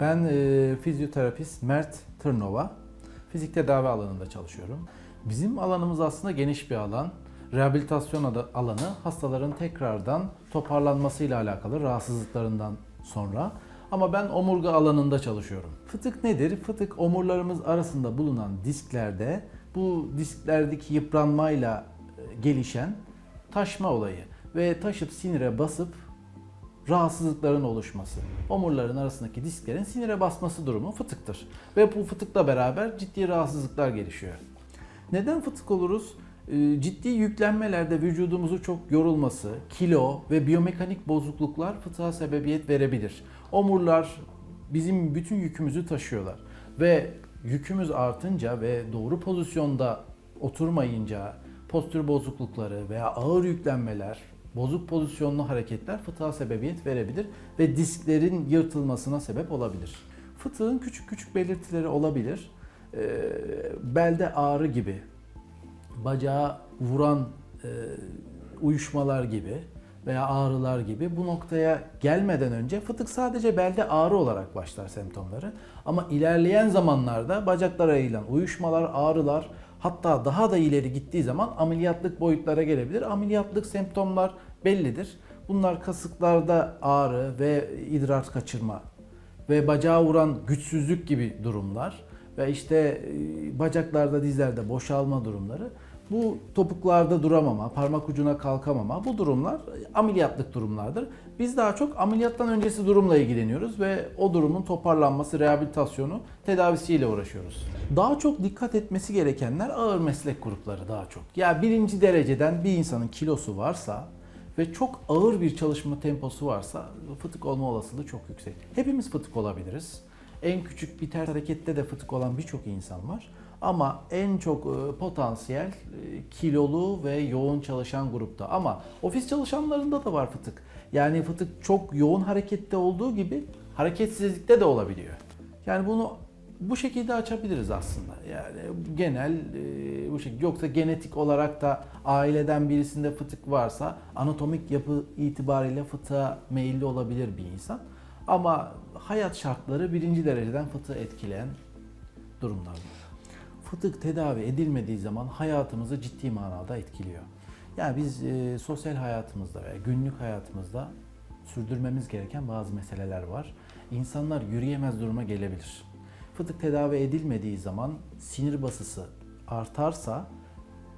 Ben e, fizyoterapist Mert Tırnova. Fizik tedavi alanında çalışıyorum. Bizim alanımız aslında geniş bir alan. Rehabilitasyon adı- alanı hastaların tekrardan toparlanmasıyla alakalı rahatsızlıklarından sonra. Ama ben omurga alanında çalışıyorum. Fıtık nedir? Fıtık omurlarımız arasında bulunan disklerde bu disklerdeki yıpranmayla e, gelişen taşma olayı ve taşıp sinire basıp rahatsızlıkların oluşması. Omurların arasındaki disklerin sinire basması durumu fıtıktır. Ve bu fıtıkla beraber ciddi rahatsızlıklar gelişiyor. Neden fıtık oluruz? Ee, Ciddi yüklenmelerde vücudumuzu çok yorulması, kilo ve biyomekanik bozukluklar fıtığa sebebiyet verebilir. Omurlar bizim bütün yükümüzü taşıyorlar ve yükümüz artınca ve doğru pozisyonda oturmayınca postür bozuklukları veya ağır yüklenmeler, bozuk pozisyonlu hareketler fıtığa sebebiyet verebilir ve disklerin yırtılmasına sebep olabilir. Fıtığın küçük küçük belirtileri olabilir. Ee, belde ağrı gibi, bacağı vuran e, uyuşmalar gibi veya ağrılar gibi bu noktaya gelmeden önce fıtık sadece belde ağrı olarak başlar semptomları. Ama ilerleyen zamanlarda bacaklara yayılan uyuşmalar, ağrılar hatta daha da ileri gittiği zaman ameliyatlık boyutlara gelebilir. Ameliyatlık semptomlar bellidir. Bunlar kasıklarda ağrı ve idrar kaçırma ve bacağı vuran güçsüzlük gibi durumlar ve işte e, bacaklarda dizlerde boşalma durumları bu topuklarda duramama, parmak ucuna kalkamama bu durumlar ameliyatlık durumlardır. Biz daha çok ameliyattan öncesi durumla ilgileniyoruz ve o durumun toparlanması, rehabilitasyonu, tedavisiyle uğraşıyoruz. Daha çok dikkat etmesi gerekenler ağır meslek grupları daha çok. Ya birinci dereceden bir insanın kilosu varsa ve çok ağır bir çalışma temposu varsa fıtık olma olasılığı çok yüksek. Hepimiz fıtık olabiliriz. En küçük bir ters harekette de fıtık olan birçok insan var. Ama en çok e, potansiyel e, kilolu ve yoğun çalışan grupta. Ama ofis çalışanlarında da var fıtık. Yani fıtık çok yoğun harekette olduğu gibi hareketsizlikte de olabiliyor. Yani bunu bu şekilde açabiliriz aslında. Yani genel e, bu şekilde. Yoksa genetik olarak da aileden birisinde fıtık varsa anatomik yapı itibariyle fıtığa meyilli olabilir bir insan. Ama hayat şartları birinci dereceden fıtığı etkileyen durumlar. Fıtık tedavi edilmediği zaman hayatımızı ciddi manada etkiliyor. Yani biz e, sosyal hayatımızda veya günlük hayatımızda sürdürmemiz gereken bazı meseleler var. İnsanlar yürüyemez duruma gelebilir. Fıtık tedavi edilmediği zaman sinir basısı artarsa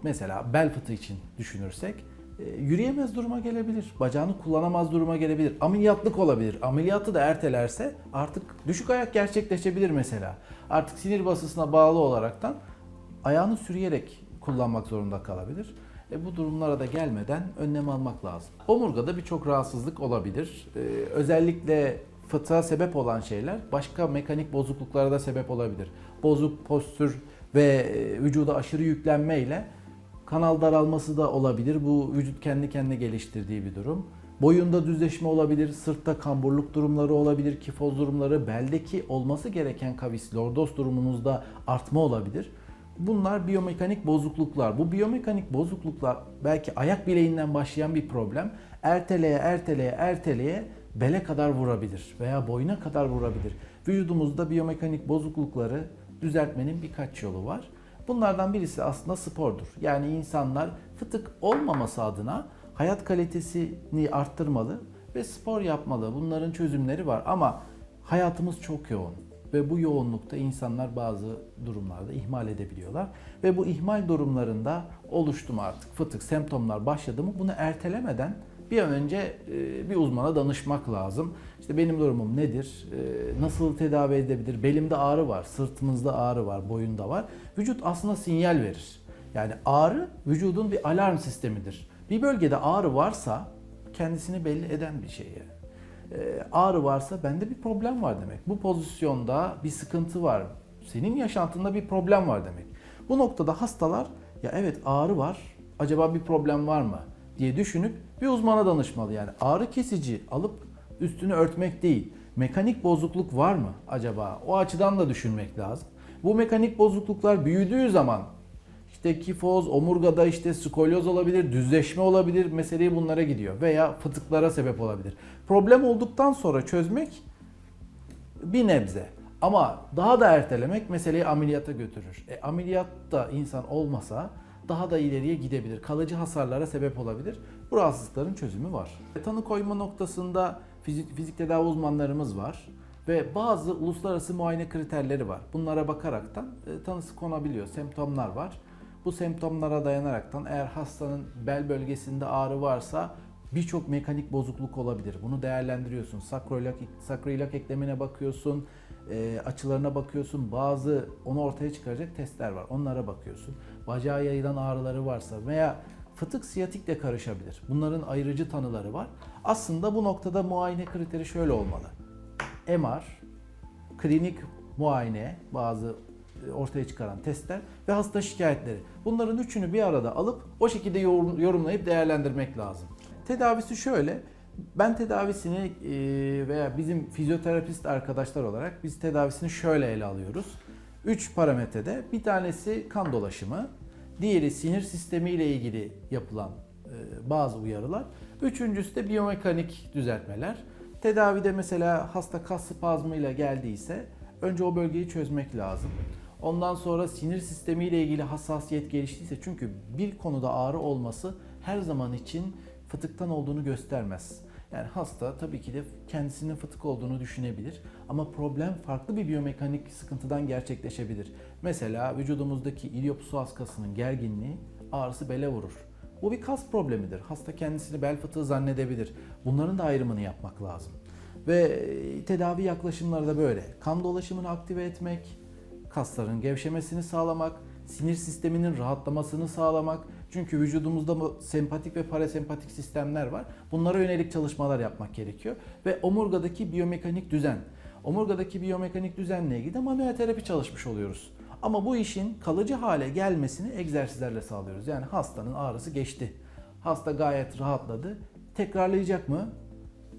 mesela bel fıtığı için düşünürsek e, yürüyemez duruma gelebilir. Bacağını kullanamaz duruma gelebilir. Ameliyatlık olabilir. Ameliyatı da ertelerse artık düşük ayak gerçekleşebilir mesela. Artık sinir basısına bağlı olaraktan ayağını sürüyerek kullanmak zorunda kalabilir. E bu durumlara da gelmeden önlem almak lazım. Omurgada birçok rahatsızlık olabilir. E, özellikle fıtığa sebep olan şeyler başka mekanik bozukluklara da sebep olabilir. Bozuk postür ve e, vücuda aşırı yüklenme ile kanal daralması da olabilir. Bu vücut kendi kendine geliştirdiği bir durum. Boyunda düzleşme olabilir, sırtta kamburluk durumları olabilir, kifoz durumları, beldeki olması gereken kavis, lordoz durumunuzda artma olabilir. Bunlar biyomekanik bozukluklar. Bu biyomekanik bozukluklar belki ayak bileğinden başlayan bir problem. Erteleye, erteleye, erteleye bele kadar vurabilir veya boyuna kadar vurabilir. Vücudumuzda biyomekanik bozuklukları düzeltmenin birkaç yolu var. Bunlardan birisi aslında spordur. Yani insanlar fıtık olmaması adına hayat kalitesini arttırmalı ve spor yapmalı. Bunların çözümleri var ama hayatımız çok yoğun ve bu yoğunlukta insanlar bazı durumlarda ihmal edebiliyorlar ve bu ihmal durumlarında oluştu mu artık fıtık semptomlar başladı mı bunu ertelemeden bir önce e, bir uzmana danışmak lazım. İşte benim durumum nedir? E, Nasıl tedavi edebilir? Belimde ağrı var, sırtımızda ağrı var, boyunda var. Vücut aslında sinyal verir. Yani ağrı vücudun bir alarm sistemidir. Bir bölgede ağrı varsa kendisini belli eden bir şey yani. E, Ağrı varsa bende bir problem var demek. Bu pozisyonda bir sıkıntı var. Senin yaşantında bir problem var demek. Bu noktada hastalar ya evet ağrı var. Acaba bir problem var mı diye düşünüp bir uzmana danışmalı. Yani ağrı kesici alıp üstünü örtmek değil. Mekanik bozukluk var mı acaba? O açıdan da düşünmek lazım. Bu mekanik bozukluklar büyüdüğü zaman işte kifoz, omurgada işte skolyoz olabilir, düzleşme olabilir. Meseleyi bunlara gidiyor veya fıtıklara sebep olabilir. Problem olduktan sonra çözmek bir nebze. Ama daha da ertelemek meseleyi ameliyata götürür. E, ameliyatta insan olmasa daha da ileriye gidebilir. Kalıcı hasarlara sebep olabilir. Bu rahatsızlıkların çözümü var. E, tanı koyma noktasında fizik, fizik tedavi uzmanlarımız var ve bazı uluslararası muayene kriterleri var. Bunlara bakaraktan e, tanısı konabiliyor. Semptomlar var. Bu semptomlara dayanaraktan eğer hastanın bel bölgesinde ağrı varsa birçok mekanik bozukluk olabilir. Bunu değerlendiriyorsun. Sakroilak, sakroilak eklemine bakıyorsun, e, açılarına bakıyorsun. Bazı onu ortaya çıkaracak testler var. Onlara bakıyorsun. Bacağa yayılan ağrıları varsa veya fıtık siyatik de karışabilir. Bunların ayırıcı tanıları var. Aslında bu noktada muayene kriteri şöyle olmalı. MR, klinik muayene, bazı e, ortaya çıkaran testler ve hasta şikayetleri. Bunların üçünü bir arada alıp o şekilde yorum- yorumlayıp değerlendirmek lazım. Tedavisi şöyle. Ben tedavisini e, veya bizim fizyoterapist arkadaşlar olarak biz tedavisini şöyle ele alıyoruz. Üç parametrede bir tanesi kan dolaşımı, diğeri sinir sistemi ile ilgili yapılan e, bazı uyarılar, üçüncüsü de biyomekanik düzeltmeler. Tedavide mesela hasta kas spazmıyla geldiyse önce o bölgeyi çözmek lazım. Ondan sonra sinir sistemi ile ilgili hassasiyet geliştiyse çünkü bir konuda ağrı olması her zaman için fıtıktan olduğunu göstermez. Yani hasta tabii ki de kendisinin fıtık olduğunu düşünebilir ama problem farklı bir biyomekanik sıkıntıdan gerçekleşebilir. Mesela vücudumuzdaki iliopsoas kasının gerginliği ağrısı bele vurur. Bu bir kas problemidir. Hasta kendisini bel fıtığı zannedebilir. Bunların da ayrımını yapmak lazım. Ve e, tedavi yaklaşımları da böyle. Kan dolaşımını aktive etmek, kasların gevşemesini sağlamak, sinir sisteminin rahatlamasını sağlamak. Çünkü vücudumuzda sempatik ve parasempatik sistemler var. Bunlara yönelik çalışmalar yapmak gerekiyor. Ve omurgadaki biyomekanik düzen. Omurgadaki biyomekanik düzenle ilgili de manuel terapi çalışmış oluyoruz. Ama bu işin kalıcı hale gelmesini egzersizlerle sağlıyoruz. Yani hastanın ağrısı geçti. Hasta gayet rahatladı. Tekrarlayacak mı?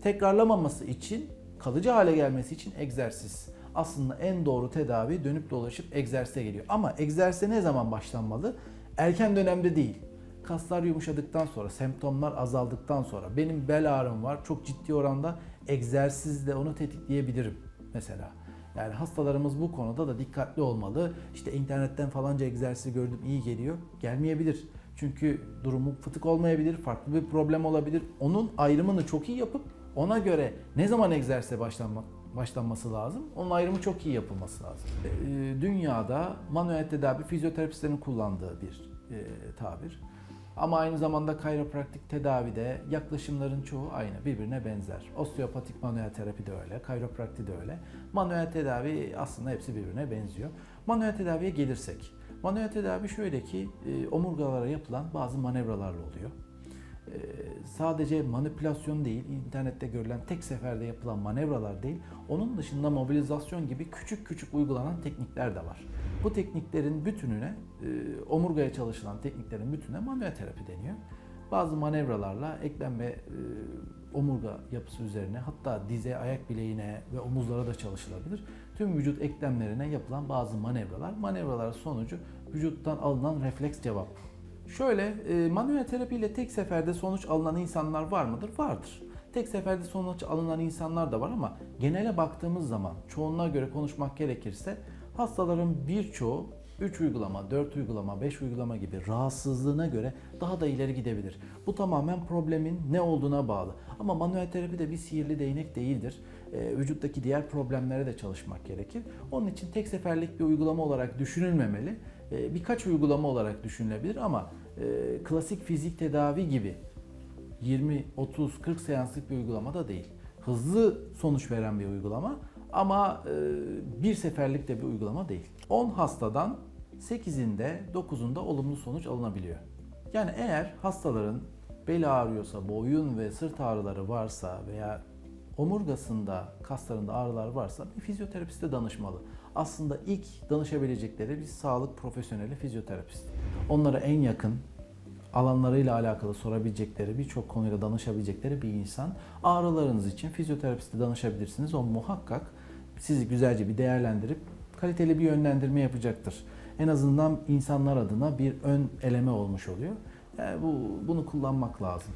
Tekrarlamaması için, kalıcı hale gelmesi için egzersiz. Aslında en doğru tedavi dönüp dolaşıp egzersize geliyor. Ama egzersize ne zaman başlanmalı? Erken dönemde değil. Kaslar yumuşadıktan sonra, semptomlar azaldıktan sonra, benim bel ağrım var, çok ciddi oranda egzersizle onu tetikleyebilirim mesela. Yani hastalarımız bu konuda da dikkatli olmalı. İşte internetten falanca egzersizi gördüm iyi geliyor. Gelmeyebilir. Çünkü durumu fıtık olmayabilir, farklı bir problem olabilir. Onun ayrımını çok iyi yapıp ona göre ne zaman egzersize başlanmak başlanması lazım. Onun ayrımı çok iyi yapılması lazım. Ee, Dünyada manuel tedavi fizyoterapistlerin kullandığı bir e, tabir. Ama aynı zamanda kayropraktik tedavide yaklaşımların çoğu aynı, birbirine benzer. Osteopatik manuel terapi de öyle, kayroprakti de öyle. Manuel tedavi aslında hepsi birbirine benziyor. Manuel tedaviye gelirsek, manuel tedavi şöyle ki e, omurgalara yapılan bazı manevralarla oluyor. E, sadece manipülasyon değil, internette görülen tek seferde yapılan manevralar değil, onun dışında mobilizasyon gibi küçük küçük uygulanan teknikler de var. Bu tekniklerin bütününe, e, omurgaya çalışılan tekniklerin bütününe manuel terapi deniyor. Bazı manevralarla eklem ve e, omurga yapısı üzerine hatta dize, ayak bileğine ve omuzlara da çalışılabilir. Tüm vücut eklemlerine yapılan bazı manevralar, manevralar sonucu vücuttan alınan refleks cevap. Şöyle e, manuel terapiyle tek seferde sonuç alınan insanlar var mıdır? Vardır. Tek seferde sonuç alınan insanlar da var ama genele baktığımız zaman çoğunluğa göre konuşmak gerekirse hastaların birçoğu 3 uygulama, 4 uygulama, 5 uygulama gibi rahatsızlığına göre daha da ileri gidebilir. Bu tamamen problemin ne olduğuna bağlı. Ama manuel terapi de bir sihirli değnek değildir. E, vücuttaki diğer problemlere de çalışmak gerekir. Onun için tek seferlik bir uygulama olarak düşünülmemeli. E, birkaç uygulama olarak düşünülebilir ama e, klasik fizik tedavi gibi 20, 30, 40 seanslık bir uygulama da değil. Hızlı sonuç veren bir uygulama ama e, bir seferlik de bir uygulama değil. 10 hastadan 8'inde 9'unda olumlu sonuç alınabiliyor. Yani eğer hastaların beli ağrıyorsa, boyun ve sırt ağrıları varsa veya omurgasında, kaslarında ağrılar varsa bir fizyoterapiste danışmalı. Aslında ilk danışabilecekleri bir sağlık profesyoneli fizyoterapist. Onlara en yakın, alanlarıyla alakalı sorabilecekleri, birçok konuyla danışabilecekleri bir insan. Ağrılarınız için fizyoterapiste danışabilirsiniz. O muhakkak sizi güzelce bir değerlendirip kaliteli bir yönlendirme yapacaktır. En azından insanlar adına bir ön eleme olmuş oluyor. Yani bu bunu kullanmak lazım.